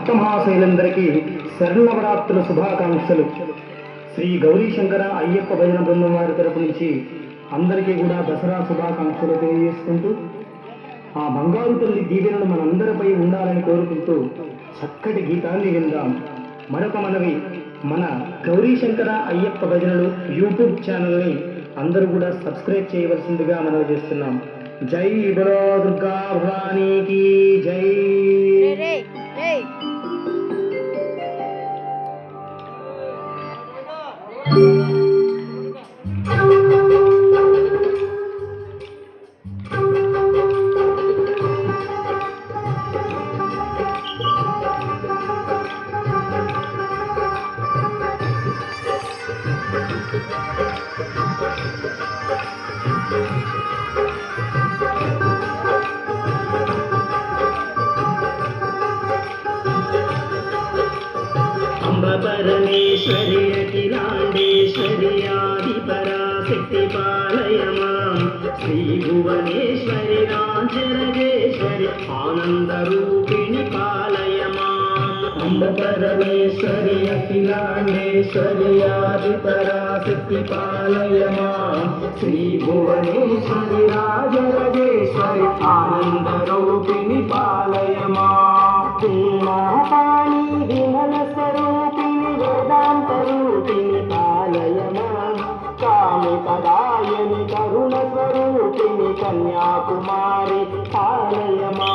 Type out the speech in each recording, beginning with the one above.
భక్త మహాశైలందరికీ శరణవరాత్రుల శుభాకాంక్షలు. శ్రీ గౌరీ శంకర అయ్యప్ప భజన బృందం వారి తరపు నుంచి అందరికీ కూడా దసరా శుభాకాంక్షలు తెలియజేసుకుంటూ ఆ బంగారు తల్లి దీవెనలు మనందరిపై ఉండాలని కోరుకుంటూ చక్కటి గీతాన్ని విందాం. మరొక మనవి మన గౌరీ శంకర అయ్యప్ప భజనలు యూట్యూబ్ ఛానల్ని అందరూ కూడా సబ్స్క్రైబ్ చేయవలసిందిగా మనవి చేస్తున్నాం. జై బలో దుర్గా భవానీకి జై. పరమేశ్వరి అఖిలాండేశ్వరి ఆది పరాశక్తి పాలయమా శ్రీ భువనేశ్వరి రాజరాజేశ్వరి ఆనంద రూపిణి పాలయమా అంబ పరమేశ్వరి అఖిలాండేశ్వరి ఆది పరాశక్తి పాలయమా శ్రీ భువనేశ్వరి రాజరాజేశ్వరి ఆనంద రూపిణి పాలయమా పాణి కుమారి ఆలయమా?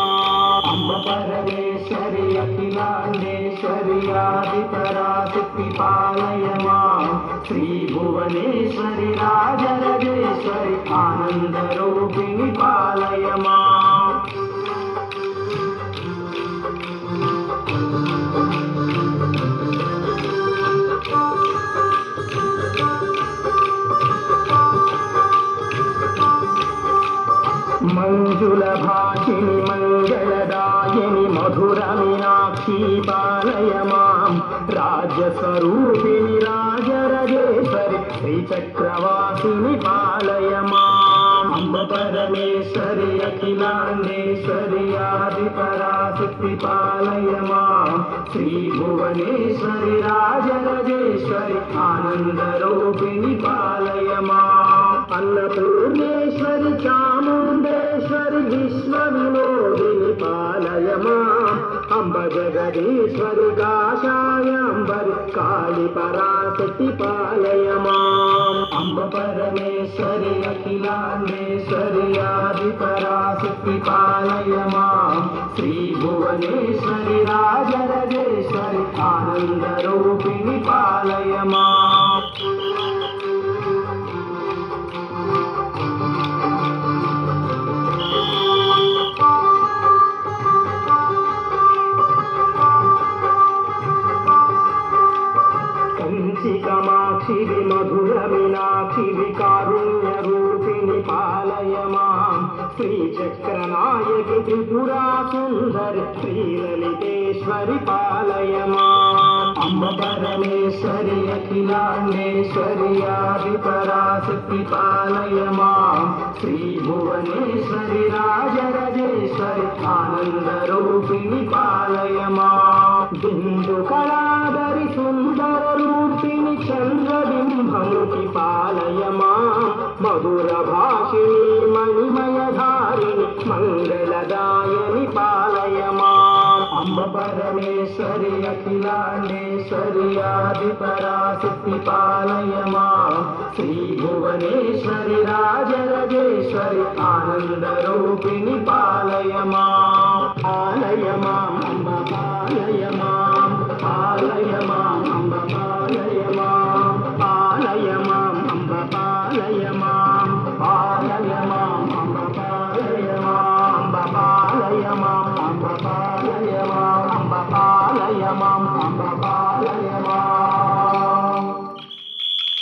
అమ్మ పరమేశ్వరి అఖిలాండేశ్వరి ఆది పరాశక్తి పాలయమా శ్రీ భువనేశ్వరి రాజరాజేశ్వరి ఆనందరూపిణి పాలయమా? మంజుల భాషిని మంగళదాయని మధుర మీనాక్షి పాలయమాం. రాజస్వరూపిణి రాజరాజేశ్వరి శ్రీచక్రవాసిని పాలయ మాం అంబ పరమేశ్వరి అఖిలాండేశ్వరి ఆది పరాశక్తి పాలయ మాం శ్రీ భువనేశ్వరి రాజరాజేశ్వరి ఆనందరూపిణి రూపిణి జగదీశ్వరి కాషాయాంబరి కాళి పరాశక్తి పాలయమా అంబ పరమేశ్వరి అఖిలాండేశ్వరి ఆది పరాశక్తి పాలయమా శ్రీ భువనేశ్వరి రాజరాజేశ్వరి ఆనంద కంచి కమాక్షివి మధుర మీనాక్షివి కారుణ్య రూపిణి పాలయమా? శ్రీ చక్రనాయకి త్రిపురా సుందరి శ్రీలలితేశ్వరి పాలయమా? అంబ పరమేశ్వరి అఖిలాండేశ్వరి ఆది పరాశక్తి పాలయమా? శ్రీ భువనేశ్వరి రాజరాజేశ్వరి ఆనంద రూపిణి పాలయమా? బిందు కళ మధుర భాషిణి మణిమయధారిణి మంగళదాయని పాలయమా. అంబ పరమేశ్వరి అఖిలాండేశ్వరి ఆది పరాశక్తి పాలయమా. శ్రీ భువనేశ్వరి రాజరాజేశ్వరి ఆనంద రూపిణి పాలయమా పాలయమా